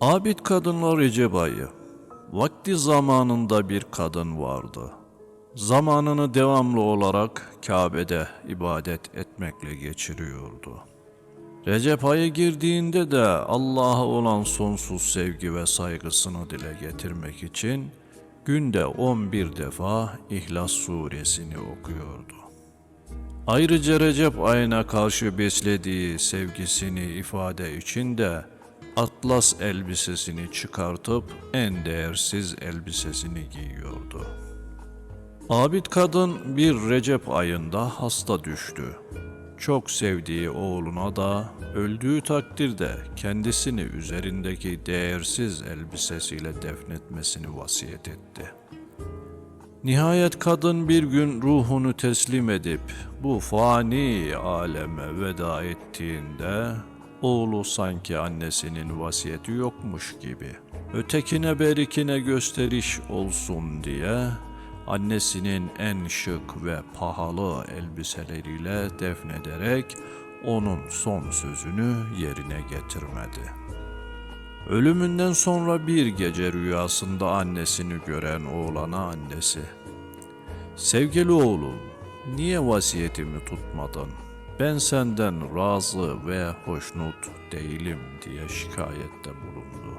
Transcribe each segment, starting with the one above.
Abid kadınlar Recep ayı. Vakti zamanında bir kadın vardı. Zamanını devamlı olarak Kabe'de ibadet etmekle geçiriyordu. Recep ayı girdiğinde de Allah'a olan sonsuz sevgi ve saygısını dile getirmek için günde 11 defa İhlas suresini okuyordu. Ayrıca Recep ayına karşı beslediği sevgisini ifade için de atlas elbisesini çıkartıp en değersiz elbisesini giyiyordu. Abid kadın bir Recep ayında hasta düştü. Çok sevdiği oğluna da öldüğü takdirde kendisini üzerindeki değersiz elbisesiyle defnetmesini vasiyet etti. Nihayet kadın bir gün ruhunu teslim edip bu fani aleme veda ettiğinde oğlu sanki annesinin vasiyeti yokmuş gibi ötekine berikine gösteriş olsun diye annesinin en şık ve pahalı elbiseleriyle defnederek onun son sözünü yerine getirmedi. Ölümünden sonra bir gece rüyasında annesini gören oğlana annesi, Sevgili oğlum, niye vasiyetimi tutmadın? Ben senden razı ve hoşnut değilim diye şikayette bulundu.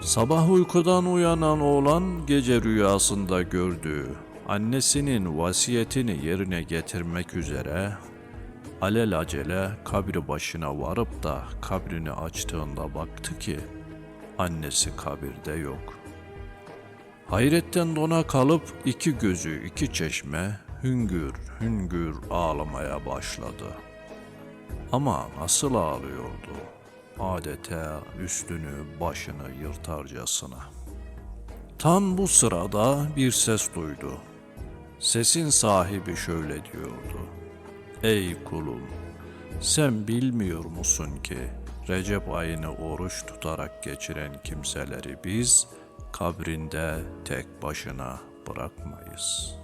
Sabah uykudan uyanan oğlan gece rüyasında gördüğü annesinin vasiyetini yerine getirmek üzere alelacele kabri başına varıp da kabrini açtığında baktı ki annesi kabirde yok. Hayretten dona kalıp iki gözü iki çeşme hüngür hüngür ağlamaya başladı. Ama nasıl ağlıyordu? Adeta üstünü başını yırtarcasına. Tam bu sırada bir ses duydu. Sesin sahibi şöyle diyordu. Ey kulum, sen bilmiyor musun ki Recep ayını oruç tutarak geçiren kimseleri biz kabrinde tek başına bırakmayız.''